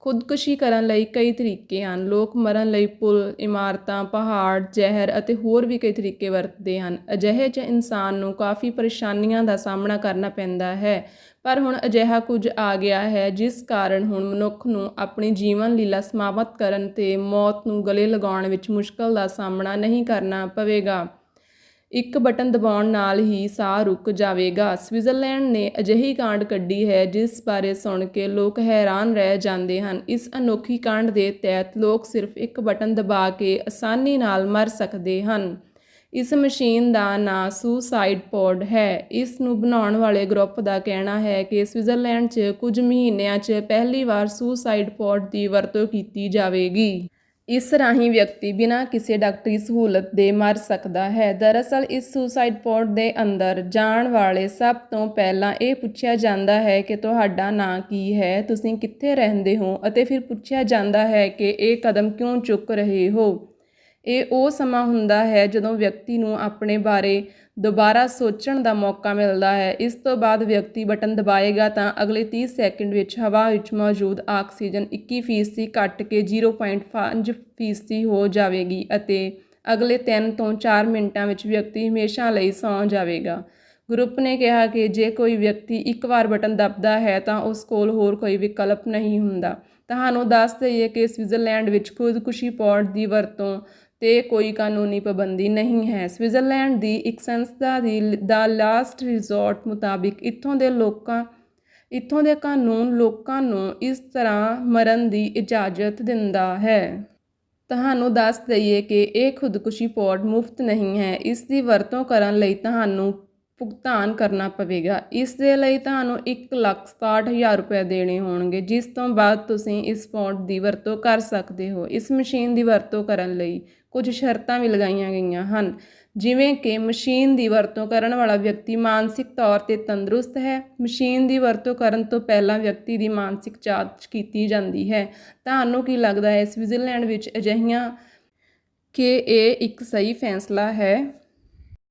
ਖੁਦਕੁਸ਼ੀ ਕਰਨ ਲਈ ਕਈ ਤਰੀਕੇ ਹਨ। ਲੋਕ ਮਰਨ ਲਈ ਪੁਲ, ਇਮਾਰਤਾਂ, ਪਹਾੜ, ਜ਼ਹਿਰ ਅਤੇ ਹੋਰ ਵੀ ਕਈ ਤਰੀਕੇ ਵਰਤਦੇ ਹਨ। ਅਜਿਹੇ 'ਚ ਇਨਸਾਨ ਨੂੰ ਕਾਫੀ ਪਰੇਸ਼ਾਨੀਆਂ ਦਾ ਸਾਹਮਣਾ ਕਰਨਾ ਪੈਂਦਾ ਹੈ। ਪਰ ਹੁਣ ਅਜਿਹਾ ਕੁਝ ਆ ਗਿਆ ਹੈ, ਜਿਸ ਕਾਰਨ ਹੁਣ ਮਨੁੱਖ ਨੂੰ ਆਪਣੀ ਜੀਵਨ ਲੀਲਾ ਸਮਾਪਤ ਕਰਨ ਤੇ ਮੌਤ ਨੂੰ ਗਲੇ ਲਗਾਉਣ ਵਿੱਚ ਮੁਸ਼ਕਲ ਦਾ ਸਾਹਮਣਾ ਨਹੀਂ ਕਰਨਾ ਪਵੇਗਾ। ਇੱਕ ਬਟਨ ਦਬਾਉਣ ਨਾਲ ਹੀ ਸਾਹ ਰੁਕ ਜਾਵੇਗਾ। ਸਵਿਟਜ਼ਰਲੈਂਡ ਨੇ ਅਜਿਹੀ ਕਾਂਡ ਕੱਢੀ ਹੈ, ਜਿਸ ਬਾਰੇ ਸੁਣ ਕੇ ਲੋਕ ਹੈਰਾਨ ਰਹਿ ਜਾਂਦੇ ਹਨ। ਇਸ ਅਨੋਖੀ ਕਾਂਡ ਦੇ ਤਹਿਤ ਲੋਕ ਸਿਰਫ ਇੱਕ ਬਟਨ ਦਬਾ ਕੇ ਆਸਾਨੀ ਨਾਲ ਮਰ ਸਕਦੇ ਹਨ। ਇਸ ਮਸ਼ੀਨ ਦਾ ਨਾਂ ਸੁਸਾਈਡ ਪੌਡ ਹੈ। ਇਸ ਨੂੰ ਬਣਾਉਣ ਵਾਲੇ ਗਰੁੱਪ ਦਾ ਕਹਿਣਾ ਹੈ ਕਿ ਸਵਿਟਜ਼ਰਲੈਂਡ 'ਚ ਕੁਝ ਮਹੀਨਿਆਂ 'ਚ ਪਹਿਲੀ ਵਾਰ ਸੁਸਾਈਡ ਪੌਡ ਦੀ ਵਰਤੋਂ ਕੀਤੀ ਜਾਵੇਗੀ। ਇਸ ਰਾਹੀਂ ਵਿਅਕਤੀ ਬਿਨਾਂ ਕਿਸੇ ਡਾਕਟਰੀ ਸਹੂਲਤ ਦੇ ਮਰ ਸਕਦਾ ਹੈ। ਦਰਅਸਲ, ਇਸ ਸੁਸਾਈਡ ਪੋਰਟ ਦੇ ਅੰਦਰ ਜਾਣ ਵਾਲੇ ਸਭ ਤੋਂ ਪਹਿਲਾਂ ਇਹ ਪੁੱਛਿਆ ਜਾਂਦਾ ਹੈ ਕਿ ਤੁਹਾਡਾ ਨਾਂ ਕੀ ਹੈ, ਤੁਸੀਂ ਕਿੱਥੇ ਰਹਿੰਦੇ ਹੋ ਅਤੇ ਫਿਰ ਪੁੱਛਿਆ ਜਾਂਦਾ ਹੈ ਕਿ ਇਹ ਕਦਮ ਕਿਉਂ ਚੁੱਕ ਰਹੇ ਹੋ। ਇਹ ਉਹ ਸਮਾਂ ਹੁੰਦਾ ਹੈ ਜਦੋਂ ਵਿਅਕਤੀ ਨੂੰ ਆਪਣੇ ਬਾਰੇ ਦੁਬਾਰਾ ਸੋਚਣ ਦਾ ਮੌਕਾ ਮਿਲਦਾ ਹੈ। ਇਸ ਤੋਂ ਬਾਅਦ ਵਿਅਕਤੀ ਬਟਨ ਦਬਾਏਗਾ ਤਾਂ ਅਗਲੇ 30 ਸੈਕਿੰਡ ਵਿੱਚ ਹਵਾ ਵਿੱਚ ਮੌਜੂਦ ਆਕਸੀਜਨ 21% ਘਟ ਕੇ 0.5% ਹੋ ਜਾਵੇਗੀ ਅਤੇ ਅਗਲੇ 3 ਤੋਂ 4 ਮਿੰਟਾਂ ਵਿੱਚ ਵਿਅਕਤੀ ਹਮੇਸ਼ਾ ਲਈ ਸੌਂ ਜਾਵੇਗਾ। ਗਰੁੱਪ ਨੇ ਕਿਹਾ ਕਿ ਜੇ ਕੋਈ ਵਿਅਕਤੀ ਇੱਕ ਵਾਰ ਬਟਨ ਦਬਦਾ ਹੈ ਤਾਂ ਉਸ ਕੋਲ ਹੋਰ ਕੋਈ ਵਿਕਲਪ ਨਹੀਂ ਹੁੰਦਾ। ਤੁਹਾਨੂੰ ਦੱਸ ਦਈਏ ਕਿ ਸਵਿਟਜ਼ਰਲੈਂਡ ਵਿੱਚ ਖੁਦਕੁਸ਼ੀ ਪੌਡ ਦੀ ਵਰਤੋਂ ਤੇ ਕੋਈ ਕਾਨੂੰਨੀ ਪਾਬੰਦੀ ਨਹੀਂ ਹੈ। ਸਵਿਟਜ਼ਰਲੈਂਡ ਦੀ ਇੱਕ ਸੰਸਥਾ ਦੀ ਦਾ ਲਾਸਟ ਰਿਜ਼ੋਰਟ ਮੁਤਾਬਿਕ ਇੱਥੋਂ ਦੇ ਲੋਕਾਂ, ਇੱਥੋਂ ਦੇ ਕਾਨੂੰਨ ਲੋਕਾਂ ਨੂੰ ਇਸ ਤਰ੍ਹਾਂ ਮਰਨ ਦੀ ਇਜਾਜ਼ਤ ਦਿੰਦਾ ਹੈ। ਤੁਹਾਨੂੰ ਦੱਸ ਦਈਏ ਕਿ ਇਹ ਖੁਦਕੁਸ਼ੀ ਪੌਡ ਮੁਫਤ ਨਹੀਂ ਹੈ। ਇਸ ਦੀ ਵਰਤੋਂ ਕਰਨ ਲਈ ਤੁਹਾਨੂੰ ਭੁਗਤਾਨ ਕਰਨਾ ਪਵੇਗਾ। ਇਸ ਦੇ ਲਈ ਤੁਹਾਨੂੰ 167000 ਰੁਪਏ ਦੇਣੇ ਹੋਣਗੇ, ਜਿਸ ਤੋਂ ਬਾਅਦ ਤੁਸੀਂ ਇਸ ਪੌਡ ਦੀ ਵਰਤੋਂ ਕਰ ਸਕਦੇ ਹੋ। ਇਸ ਮਸ਼ੀਨ ਦੀ ਵਰਤੋਂ ਕਰਨ ਲਈ ਕੁਝ ਸ਼ਰਤਾਂ ਵੀ ਲਗਾਈਆਂ ਗਈਆਂ ਹਨ। ਜਿਵੇਂ ਕਿ ਮਸ਼ੀਨ ਦੀ ਵਰਤੋਂ ਕਰਨ ਵਾਲਾ ਵਿਅਕਤੀ ਮਾਨਸਿਕ ਤੌਰ ਤੇ ਤੰਦਰੁਸਤ ਹੈ। ਮਸ਼ੀਨ ਦੀ ਵਰਤੋਂ ਕਰਨ ਤੋਂ ਪਹਿਲਾਂ ਵਿਅਕਤੀ ਦੀ ਮਾਨਸਿਕ ਜਾਂਚ ਕੀਤੀ ਜਾਂਦੀ ਹੈ। ਤੁਹਾਨੂੰ ਕੀ ਲੱਗਦਾ ਹੈ ਸਵਿਟਜ਼ਰਲੈਂਡ ਵਿੱਚ ਅਜਿਹੀਆਂ ਕਿ ਇਹ ਇੱਕ ਸਹੀ ਫੈਸਲਾ ਹੈ?